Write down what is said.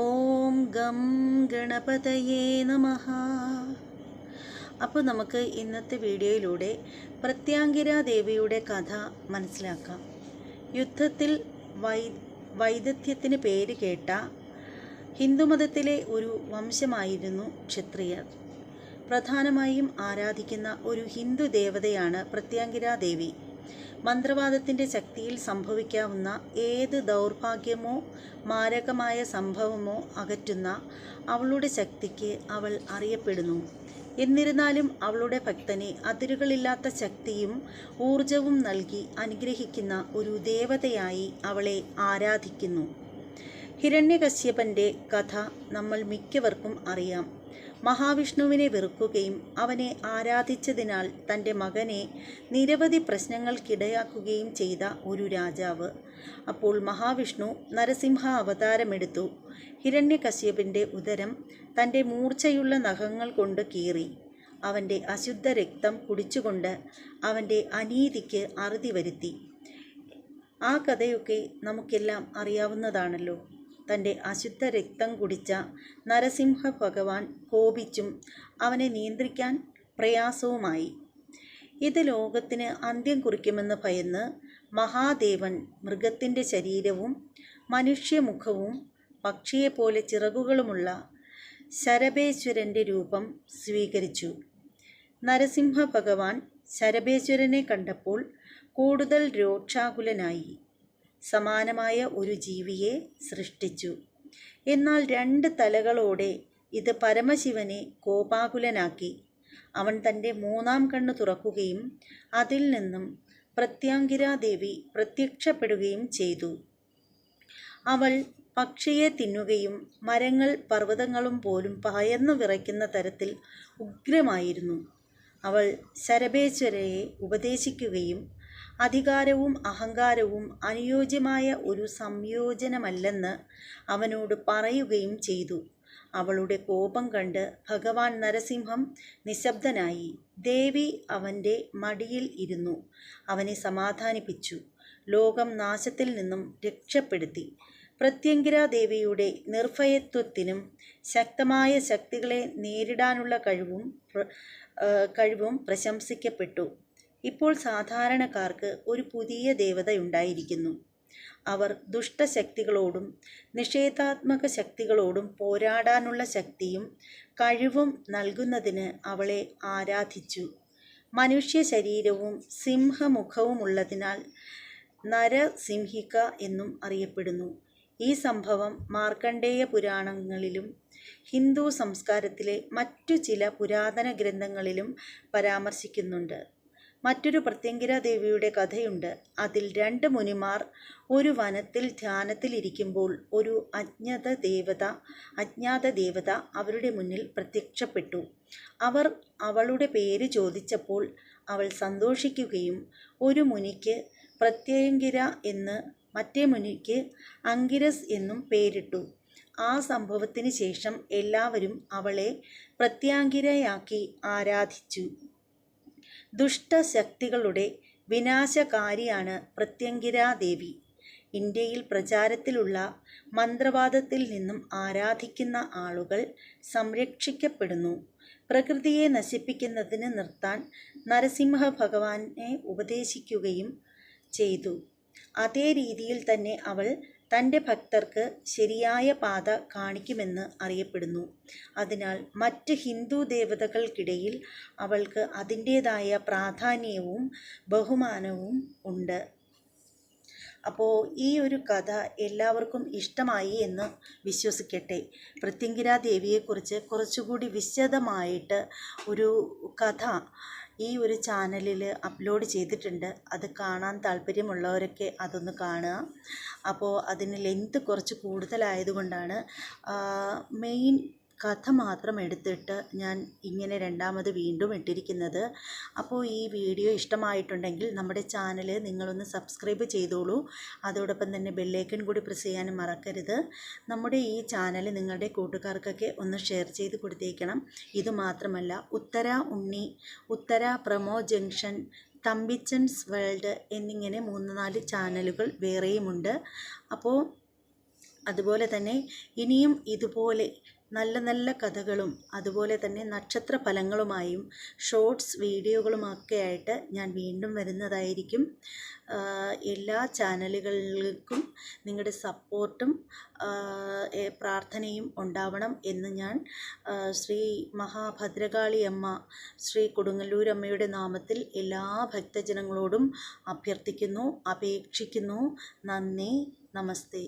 ഓം gum ഗണപതയേ നമ. അപ്പോൾ നമുക്ക് ഇന്നത്തെ വീഡിയോയിലൂടെ പ്രത്യാങ്കിര ദേവിയുടെ കഥ മനസ്സിലാക്കാം. യുദ്ധത്തിൽ വൈ വൈദഗ്ധ്യത്തിന് പേര് കേട്ട ഹിന്ദുമതത്തിലെ ഒരു വംശമായിരുന്നു ക്ഷത്രിയർ. പ്രധാനമായും ആരാധിക്കുന്ന ഒരു ഹിന്ദു ദേവതയാണ് പ്രത്യാങ്കിര ദേവി. മന്ത്രവാദത്തിന്റെ ശക്തിയിൽ സംഭവിക്കാവുന്ന ഏത് ദൗർഭാഗ്യമോ മാരകമായ സംഭവമോ അകറ്റുന്ന അവളുടെ ശക്തിക്ക് അവൾ അറിയപ്പെടുന്നു. എന്നിരുന്നാലും അവളുടെ ഭക്തനെ അതിരുകളില്ലാത്ത ശക്തിയും ഊർജവും നൽകി അനുഗ്രഹിക്കുന്ന ഒരു ദേവതയായി അവളെ ആരാധിക്കുന്നു. ഹിരണ്യകശ്യപന്റെ കഥ നമ്മൾ മിക്കവർക്കും അറിയാം. മഹാവിഷ്ണുവിനെ വെറുക്കുകയും അവനെ ആരാധിച്ചതിനാൽ തന്റെ മകനെ നിരവധി പ്രശ്നങ്ങൾക്കിടയാക്കുകയും ചെയ്ത ഒരു രാജാവ്. അപ്പോൾ മഹാവിഷ്ണു നരസിംഹ അവതാരമെടുത്തു. ഹിരണ്യകശ്യപിന്റെ ഉദരം തന്റെ മൂർച്ചയുള്ള നഖങ്ങൾ കൊണ്ട് കീറി. അവന്റെ അശുദ്ധ രക്തം കുടിച്ചുകൊണ്ട് അവന്റെ അനീതിക്ക് അറുതി വരുത്തി. ആ കഥയൊക്കെ നമുക്കെല്ലാം അറിയാവുന്നതാണല്ലോ. തന്റെ അശുദ്ധ രക്തം കുടിച്ച നരസിംഹ ഭഗവാൻ കോപിച്ചും അവനെ നിയന്ത്രിക്കാൻ പ്രയാസവുമായി. ഇത് ലോകത്തിന് അന്ത്യം കുറിക്കുമെന്ന് ഭയന്ന് മഹാദേവൻ മൃഗത്തിന്റെ ശരീരവും മനുഷ്യമുഖവും പക്ഷിയെപ്പോലെ ചിറകുകളുമുള്ള ശരഭേശ്വരന്റെ രൂപം സ്വീകരിച്ചു. നരസിംഹ ഭഗവാൻ ശരഭേശ്വരനെ കണ്ടപ്പോൾ കൂടുതൽ രോക്ഷാകുലനായി. സമാനമായ ഒരു ജീവിയെ സൃഷ്ടിച്ചു. എന്നാൽ രണ്ട് തലകളോടെ ഇത് പരമശിവനെ കോപാകുലനാക്കി. അവൻ തന്റെ മൂന്നാം കണ്ണ് തുറക്കുകയും അതിൽ നിന്നും പ്രത്യാങ്കിരാദേവി പ്രത്യക്ഷപ്പെടുകയും ചെയ്തു. അവൾ പക്ഷിയെ തിന്നുകയും മരങ്ങൾ പർവതങ്ങളും പോലും പയന്നു വിറയ്ക്കുന്ന തരത്തിൽ ഉഗ്രമായിരുന്നു. അവൾ ശരഭേശ്വരയെ ഉപദേശിക്കുകയും അധികാരവും അഹങ്കാരവും അനുയോജ്യമായ ഒരു സംയോജനമല്ലെന്ന് അവനോട് പറയുകയും ചെയ്തു. അവളുടെ കോപം കണ്ട് ഭഗവാൻ നരസിംഹം നിശബ്ദനായി ദേവി അവന്റെ മടിയിൽ ഇരുന്നു. അവനെ സമാധാനിപ്പിച്ചു. ലോകം നാശത്തിൽ നിന്നും രക്ഷപ്പെടുത്തി. പ്രത്യങ്കിര ദേവിയുടെ നിർഭയത്വത്തിനും ശക്തമായ ശക്തികളെ നേരിടാനുള്ള കഴിവും കഴിവും പ്രശംസിക്കപ്പെട്ടു. ഇപ്പോൾ സാധാരണക്കാർക്ക് ഒരു പുതിയ ദേവതയുണ്ടായിരിക്കുന്നു. അവർ ദുഷ്ടശക്തികളോടും നിഷേധാത്മക ശക്തികളോടും പോരാടാനുള്ള ശക്തിയും കഴിവും നൽകുന്നതിന് അവളെ ആരാധിച്ചു. മനുഷ്യ ശരീരവും സിംഹമുഖവുമുള്ളതിനാൽ നരസിംഹിക എന്നും അറിയപ്പെടുന്നു. ഈ സംഭവം മാർക്കണ്ഡേയ പുരാണങ്ങളിലും ഹിന്ദു സംസ്കാരത്തിലെ മറ്റു ചില പുരാതന ഗ്രന്ഥങ്ങളിലും പരാമർശിക്കുന്നുണ്ട്. മറ്റൊരു പ്രത്യങ്കിര ദേവിയുടെ കഥയുണ്ട്. അതിൽ രണ്ട് മുനിമാർ ഒരു വനത്തിൽ ധ്യാനത്തിലിരിക്കുമ്പോൾ ഒരു അജ്ഞത ദേവത അജ്ഞാത ദേവത അവരുടെ മുന്നിൽ പ്രത്യക്ഷപ്പെട്ടു. അവർ അവളുടെ പേര് ചോദിച്ചപ്പോൾ അവൾ സന്തോഷിക്കുകയും ഒരു മുനിക്ക് പ്രത്യങ്കിര എന്ന് മറ്റേ മുനിക്ക് അങ്കിരസ് എന്നും പേരിട്ടു. ആ സംഭവത്തിന് ശേഷം എല്ലാവരും അവളെ പ്രത്യാങ്കിരയാക്കി ആരാധിച്ചു. ദുഷ്ടശക്തികളുടെ വിനാശകാരിയാണ് പ്രത്യങ്കിരാദേവി. ഇന്ത്യയിൽ പ്രചാരത്തിലുള്ള മന്ത്രവാദത്തിൽ നിന്നും ആരാധിക്കുന്ന ആളുകൾ സംരക്ഷിക്കപ്പെടുന്നു. പ്രകൃതിയെ നശിപ്പിക്കുന്നതിന് നിർത്താൻ നരസിംഹ ഭഗവാനെ ഉപദേശിക്കുകയും ചെയ്തു. അതേ രീതിയിൽ തന്നെ അവൾ തന്റെ ഭക്തർക്ക് ശരിയായ പാത കാണിക്കുമെന്ന് അറിയപ്പെടുന്നു. അതിനാൽ മറ്റ് ഹിന്ദു ദേവതകൾക്കിടയിൽ അവൾക്ക് അതിന്റേതായ പ്രാധാന്യവും ബഹുമാനവും ഉണ്ട്. അപ്പോൾ ഈ ഒരു കഥ എല്ലാവർക്കും ഇഷ്ടമായി എന്ന് വിശ്വസിക്കട്ടെ. പ്രത്യങ്കിര ദേവിയെക്കുറിച്ച് കുറച്ചുകൂടി വിശദമായിട്ട് ഒരു കഥ ഈ ഒരു ചാനലിൽ അപ്ലോഡ് ചെയ്തിട്ടുണ്ട്. അത് കാണാൻ താല്പര്യമുള്ളവരൊക്കെ അതൊന്ന് കാണുക. അപ്പോൾ അതിന് ലെങ്ത് കുറച്ച് കൂടുതലായതുകൊണ്ടാണ് മെയിൻ കഥ മാത്രം എടുത്തിട്ട് ഞാൻ ഇങ്ങനെ രണ്ടാമത് വീണ്ടും ഇട്ടിരിക്കുന്നത്. അപ്പോൾ ഈ വീഡിയോ ഇഷ്ടമായിട്ടുണ്ടെങ്കിൽ നമ്മുടെ ചാനൽ നിങ്ങളൊന്ന് സബ്സ്ക്രൈബ് ചെയ്തോളൂ. അതോടൊപ്പം തന്നെ ബെല്ലേക്കൻ കൂടി പ്രസ് ചെയ്യാനും മറക്കരുത്. നമ്മുടെ ഈ ചാനൽ നിങ്ങളുടെ കൂട്ടുകാർക്കൊക്കെ ഒന്ന് ഷെയർ ചെയ്ത് കൊടുത്തേക്കണം. ഇതുമാത്രമല്ല Uthara Unni Uthara promo junction Thambichan's world എന്നിങ്ങനെ മൂന്ന് നാല് ചാനലുകൾ വേറെയുമുണ്ട്. അപ്പോൾ അതുപോലെ തന്നെ ഇനിയും ഇതുപോലെ നല്ല നല്ല കഥകളും അതുപോലെ തന്നെ നക്ഷത്ര ഫലങ്ങളുമായും ഷോർട്സ് വീഡിയോകളുമൊക്കെ ആയിട്ട് ഞാൻ വീണ്ടും വരുന്നതായിരിക്കും. എല്ലാ ചാനലുകൾക്കും നിങ്ങളുടെ സപ്പോർട്ടും പ്രാർത്ഥനയും ഉണ്ടാവണം എന്ന് ഞാൻ ശ്രീ മഹാഭദ്രകാളി അമ്മ ശ്രീ കൊടുങ്ങല്ലൂരമ്മയുടെ നാമത്തിൽ എല്ലാ ഭക്തജനങ്ങളോടും അഭ്യർത്ഥിക്കുന്നു അപേക്ഷിക്കുന്നു. നന്ദി നമസ്തേ.